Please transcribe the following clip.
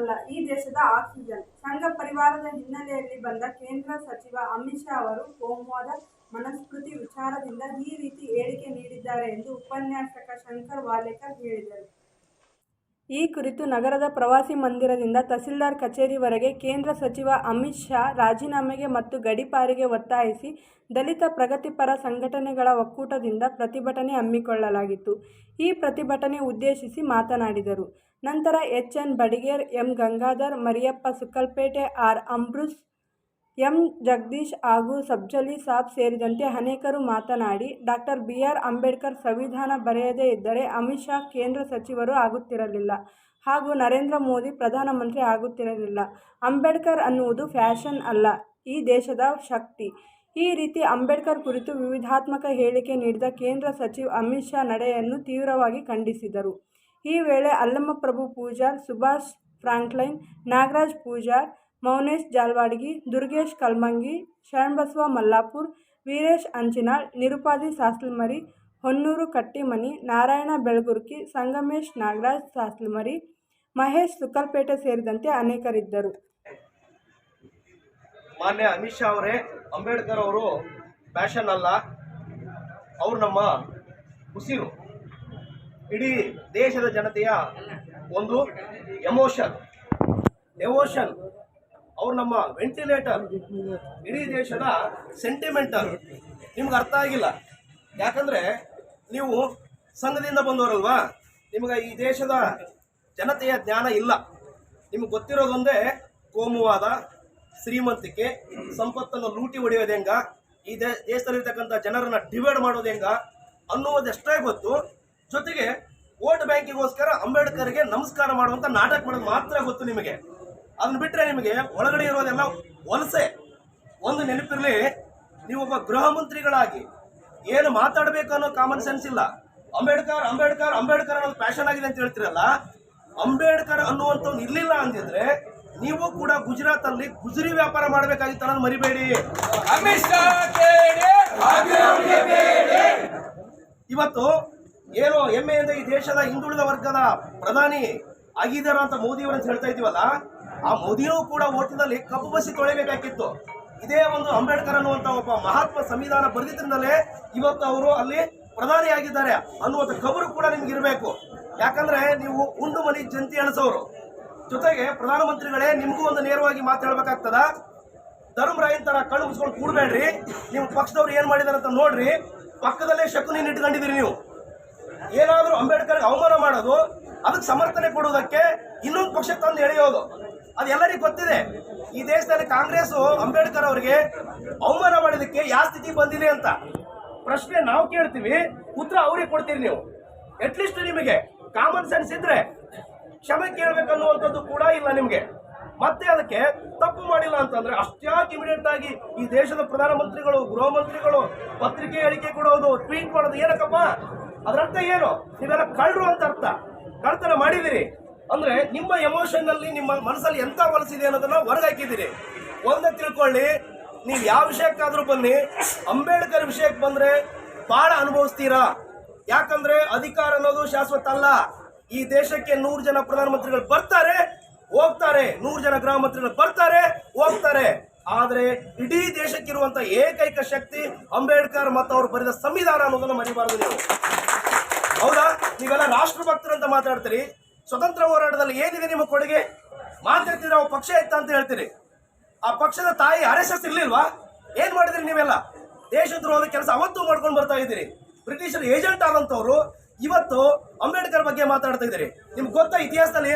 ಅಲ್ಲ, ಈ ದೇಶದ ಆಕ್ಸಿಜನ್. ಸಂಘ ಪರಿವಾರದ ಹಿನ್ನೆಲೆಯಲ್ಲಿ ಬಂದ ಕೇಂದ್ರ ಸಚಿವ ಅಮಿತ್ ಶಾ ಅವರು ಕೋಮುವಾದ ಮನಸ್ಕೃತಿ ವಿಚಾರದಿಂದ ಈ ರೀತಿ ಹೇಳಿಕೆ ನೀಡಿದ್ದಾರೆ ಎಂದು ಉಪನ್ಯಾಸಕ ಶಂಕರ್ ವಾಲೇಕರ್ ಹೇಳಿದರು. ಈ ಕುರಿತು ನಗರದ ಪ್ರವಾಸಿ ಮಂದಿರದಿಂದ ತಹಸೀಲ್ದಾರ್ ಕಚೇರಿವರೆಗೆ ಕೇಂದ್ರ ಸಚಿವ ಅಮಿತ್ ಶಾ ರಾಜೀನಾಮೆಗೆ ಮತ್ತು ಗಡೀಪಾರಿಗೆ ಒತ್ತಾಯಿಸಿ ದಲಿತ ಪ್ರಗತಿಪರ ಸಂಘಟನೆಗಳ ಒಕ್ಕೂಟದಿಂದ ಪ್ರತಿಭಟನೆ ಹಮ್ಮಿಕೊಳ್ಳಲಾಗಿತ್ತು. ಈ ಪ್ರತಿಭಟನೆ ಉದ್ದೇಶಿಸಿ ಮಾತನಾಡಿದರು. ನಂತರ H N Badiger, M Gangadhar, Mariyappa Sukkalpete R Ambrose M Jagadish ಹಾಗೂ ಸಬ್ಜಲಿ ಸಾಬ್ ಸೇರಿದಂತೆ ಅನೇಕರು ಮಾತನಾಡಿ, ಡಾಕ್ಟರ್ ಬಿ ಆರ್ ಅಂಬೇಡ್ಕರ್ ಸಂವಿಧಾನ ಬರೆಯದೇ ಇದ್ದರೆ ಅಮಿತ್ ಶಾ ಕೇಂದ್ರ ಸಚಿವರು ಆಗುತ್ತಿರಲಿಲ್ಲ ಹಾಗೂ ನರೇಂದ್ರ ಮೋದಿ ಪ್ರಧಾನಮಂತ್ರಿ ಆಗುತ್ತಿರಲಿಲ್ಲ. ಅಂಬೇಡ್ಕರ್ ಅನ್ನುವುದು ಫ್ಯಾಷನ್ ಅಲ್ಲ, ಈ ದೇಶದ ಶಕ್ತಿ. ಈ ರೀತಿ ಅಂಬೇಡ್ಕರ್ ಕುರಿತು ವಿವಿಧಾತ್ಮಕ ಹೇಳಿಕೆ ನೀಡಿದ ಕೇಂದ್ರ ಸಚಿವ ಅಮಿತ್ ಶಾ ನಡೆಯನ್ನು ತೀವ್ರವಾಗಿ ಖಂಡಿಸಿದರು. ಈ ವೇಳೆ ಅಲ್ಲಮಪ್ರಭು ಪೂಜಾರ್, ಸುಭಾಷ್ ಫ್ರಾಂಕ್ಲೈನ್, ನಾಗರಾಜ್ ಪೂಜಾರ್ ಮೌನೇಶ್ ಜಾಲ್ವಾಡಗಿ, ದುರ್ಗೇಶ್ ಕಲ್ಮಂಗಿ, ಶರಣಬಸವ ಮಲ್ಲಾಪುರ್, ವೀರೇಶ್ ಅಂಚಿನಾಳ್, ನಿರುಪಾದಿ ಸಾಸ್ಲಮರಿ, ಹೊನ್ನೂರು ಕಟ್ಟಿಮನಿ, ನಾರಾಯಣ ಬೆಳಗುರ್ಕಿ, ಸಂಗಮೇಶ್ ನಾಗರಾಜ್ ಸಾಸ್ಲಮರಿ, ಮಹೇಶ್ ಸುಕ್ಕಲ್ಪೇಟೆ ಸೇರಿದಂತೆ ಅನೇಕರಿದ್ದರು. ಮಾನ್ಯ ಅಮಿತ್ ಶಾ ಅವರೇ, ಅಂಬೇಡ್ಕರ್ ಅವರು ಫ್ಯಾಷನ್ ಅಲ್ಲ. ಅವರು ನಮ್ಮ ಉಸಿರು. ಇಡೀ ದೇಶದ ಜನತೆಯ ಒಂದು ಎಮೋಷನ್ ಎಮೋಷನ್ ಅವ್ರು ನಮ್ಮ ವೆಂಟಿಲೇಟರ್ ಇಡೀ ದೇಶದ ಸೆಂಟಿಮೆಂಟಲ್ ನಿಮ್ಗೆ ಅರ್ಥ ಆಗಿಲ್ಲ. ಯಾಕಂದ್ರೆ ನೀವು ಸಂಘದಿಂದ ಬಂದವರಲ್ವಾ? ನಿಮಗೆ ಈ ದೇಶದ ಜನತೆಯ ಜ್ಞಾನ ಇಲ್ಲ. ನಿಮ್ಗೆ ಗೊತ್ತಿರೋದೊಂದೇ ಕೋಮುವಾದ, ಶ್ರೀಮಂತಿಕೆ, ಸಂಪತ್ತನ್ನು ಲೂಟಿ ಹೊಡೆಯೋದು ಹೆಂಗ? ಈ ದೇಶದಲ್ಲಿರ್ತಕ್ಕಂಥ ಜನರನ್ನ ಡಿವೈಡ್ ಮಾಡೋದು ಹೆಂಗ? ಅನ್ನುವುದೆಷ್ಟೇ ಗೊತ್ತು. ಜೊತೆಗೆ ವೋಟ್ ಬ್ಯಾಂಕಿಗೋಸ್ಕರ ಅಂಬೇಡ್ಕರ್ಗೆ ನಮಸ್ಕಾರ ಮಾಡುವಂತ ನಾಟಕ ಮಾಡೋದು ಮಾತ್ರ ಗೊತ್ತು ನಿಮಗೆ. ಅದನ್ನ ಬಿಟ್ಟರೆ ನಿಮಗೆ ಒಳಗಡೆ ಇರೋದೆಲ್ಲ ವಲಸೆ. ಒಂದು ನೆನಪಿರ್ಲಿ ಒಬ್ಬ ಗೃಹ ಮಂತ್ರಿಗಳಾಗಿ ಏನು ಮಾತಾಡಬೇಕು ಅನ್ನೋ ಕಾಮನ್ ಸೆನ್ಸ್ ಇಲ್ಲ. ಅಂಬೇಡ್ಕರ್ ಅಂಬೇಡ್ಕರ್ ಅಂಬೇಡ್ಕರ್ ಅನ್ನೋದು ಪ್ಯಾಷನ್ ಆಗಿದೆ ಅಂತ ಹೇಳ್ತಿರಲ್ಲ, ಅಂಬೇಡ್ಕರ್ ಅನ್ನುವಂಥವ್ನು ಇರಲಿಲ್ಲ ಅಂದಿದ್ರೆ ನೀವು ಕೂಡ ಗುಜರಾತ್ ಅಲ್ಲಿ ಗುಜರಿ ವ್ಯಾಪಾರ ಮಾಡಬೇಕಾಗಿತ್ತು ಅನ್ನೋದು ಮರಿಬೇಡಿ. ಇವತ್ತು ಏನೋ ಹೆಮ್ಮೆಯಿಂದ ಈ ದೇಶದ ಹಿಂದುಳಿದ ವರ್ಗದ ಪ್ರಧಾನಿ ಆಗಿದ್ದಾರ ಅಂತ ಮೋದಿಯವರು ಅಂತ ಹೇಳ್ತಾ ಇದೀವಲ್ಲ ಆ ಮೋದಿಯೂ ಕೂಡ ಓಟದಲ್ಲಿ ಕಪ್ಪು ಬಸಿ ತೊಳೆಯಬೇಕಾಗಿತ್ತು ಇದೇ ಒಂದು ಅಂಬೇಡ್ಕರ್ ಅನ್ನುವಂತ ಒಬ್ಬ ಮಹಾತ್ಮ ಸಂವಿಧಾನ ಬರೆದಿದ್ರಿಂದಲೇ ಇವತ್ತು ಅವರು ಅಲ್ಲಿ ಪ್ರಧಾನಿಯಾಗಿದ್ದಾರೆ ಅನ್ನುವಂಥ ಕಬರು ಕೂಡ ನಿಮ್ಗೆ ಇರಬೇಕು. ಯಾಕಂದ್ರೆ ನೀವು ಉಂಡು ಮನಿ ಜಂತಿ ಅನಿಸೋರು ಜೊತೆಗೆ ಪ್ರಧಾನಮಂತ್ರಿಗಳೇ ನಿಮಗೂ ಒಂದು ನೇರವಾಗಿ ಮಾತಾಡ್ಬೇಕಾಗ್ತದ ಧರ್ಮರಾಯನ್ ತರ ಕಣ್ಣು ಮುಚ್ಕೊಂಡು ಕೂಡಬೇಡ್ರಿ. ನಿಮ್ಮ ಪಕ್ಷದವ್ರು ಏನ್ ಮಾಡಿದಾರೆ ಅಂತ ನೋಡ್ರಿ. ಪಕ್ಕದಲ್ಲೇ ಶಕುನಿ ಇಟ್ಕೊಂಡಿದ್ದೀರಿ ನೀವು. ಏನಾದರೂ ಅಂಬೇಡ್ಕರ್ ಅವಮಾನ ಮಾಡೋದು, ಅದಕ್ಕೆ ಸಮರ್ಥನೆ ಕೊಡುವುದಕ್ಕೆ ಇನ್ನೊಂದು ಪಕ್ಷ ತಂದು ಎಳೆಯೋದು. ಅದು ಎಲ್ಲರಿಗೂ ಗೊತ್ತಿದೆ. ಈ ದೇಶದಲ್ಲಿ ಕಾಂಗ್ರೆಸ್ ಅಂಬೇಡ್ಕರ್ ಅವರಿಗೆ ಅವಮಾನ ಮಾಡಿದಕ್ಕೆ ಯಾವ ಸ್ಥಿತಿ ಬಂದಿದೆ ಅಂತ. ಪ್ರಶ್ನೆ ನಾವು ಕೇಳ್ತೀವಿ, ಉತ್ತರ ಅವ್ರಿಗೆ ಕೊಡ್ತೀರಿ ನೀವು. ಅಟ್ಲೀಸ್ಟ್ ನಿಮಗೆ ಕಾಮನ್ ಸೆನ್ಸ್ ಇದ್ರೆ ಕ್ಷಮೆ ಕೇಳಬೇಕನ್ನುವಂಥದ್ದು ಕೂಡ ಇಲ್ಲ ನಿಮಗೆ. ಮತ್ತೆ ಅದಕ್ಕೆ ತಪ್ಪು ಮಾಡಿಲ್ಲ ಅಂತಂದ್ರೆ ಅಷ್ಟ್ಯಾಕೆ ಇಮಿಡಿಯೇಟ್ ಆಗಿ ಈ ದೇಶದ ಪ್ರಧಾನಮಂತ್ರಿಗಳು ಗೃಹ ಮಂತ್ರಿಗಳು ಪತ್ರಿಕೆ ಹೇಳಿಕೆ ಕೊಡೋದು ಟ್ವೀಟ್ ಮಾಡೋದು ಏನಕ್ಕಪ್ಪ? ಅದರರ್ಥ ಏನು? ನೀವೆಲ್ಲ ಕಳ್ಳರು ಅಂತ ಅರ್ಥ. ಕಳ್ತನ ಮಾಡಿದಿರಿ ಅಂದ್ರೆ ನಿಮ್ಮ ಎಮೋಷನ್ ಅಲ್ಲಿ, ನಿಮ್ಮ ಮನಸ್ಸಲ್ಲಿ ಎಂತ ವಲಸಿದೆ ಅನ್ನೋದನ್ನ ಹೊರಗಾಕಿದ್ದೀರಿ. ಒಂದೇ ತಿಳ್ಕೊಳ್ಳಿ, ನೀವು ಯಾವ ವಿಷಯಕ್ಕಾದ್ರೂ ಬನ್ನಿ, ಅಂಬೇಡ್ಕರ್ ವಿಷಯಕ್ಕೆ ಬಂದ್ರೆ ಬಹಳ ಅನುಭವಿಸ್ತೀರಾ? ಯಾಕಂದ್ರೆ ಅಧಿಕಾರ ಅನ್ನೋದು ಶಾಶ್ವತ ಅಲ್ಲ. ಈ ದೇಶಕ್ಕೆ ನೂರು ಜನ ಪ್ರಧಾನಮಂತ್ರಿಗಳು ಬರ್ತಾರೆ, ಹೋಗ್ತಾರೆ. ನೂರು ಜನ ಗೃಹ ಮಂತ್ರಿಗಳು ಬರ್ತಾರೆ, ಹೋಗ್ತಾರೆ. ಆದರೆ ಇಡೀ ದೇಶಕ್ಕಿರುವಂತ ಏಕೈಕ ಶಕ್ತಿ ಅಂಬೇಡ್ಕರ್ ಮತ್ತು ಅವರು ಬರೆದ ಸಂವಿಧಾನ ಅನ್ನೋದನ್ನ ಮರಿಬಾರದು ನೀವು. ಹೌದಾ? ನೀವೆಲ್ಲ ರಾಷ್ಟ್ರಭಕ್ತರು ಅಂತ ಮಾತಾಡ್ತೀರಿ. ಸ್ವತಂತ್ರ ಹೋರಾಟದಲ್ಲಿ ಏನಿದೆ ನಿಮ್ಮ ಕೊಡುಗೆ? ಮಾತಾಡ್ತೀರಿ ನಾವು ಪಕ್ಷ ಇತ್ತ ಅಂತ ಹೇಳ್ತೀರಿ. ಆ ಪಕ್ಷದ ತಾಯಿ ಆರ್ ಎಸ್ ಇರ್ಲಿಲ್ವಾ? ಏನ್ ಮಾಡಿದ್ರಿ ನೀವೆಲ್ಲ? ದೇಶದ್ರೋಹದ ಕೆಲಸ ಅವತ್ತು ಮಾಡ್ಕೊಂಡು ಬರ್ತಾ ಇದ್ದೀರಿ. ಬ್ರಿಟಿಷರ್ ಏಜೆಂಟ್ ಆದಂತವ್ರು ಇವತ್ತು ಅಂಬೇಡ್ಕರ್ ಬಗ್ಗೆ ಮಾತಾಡ್ತಾ ಇದ್ದೀರಿ. ನಿಮ್ಗೆ ಗೊತ್ತಾ ಇತಿಹಾಸದಲ್ಲಿ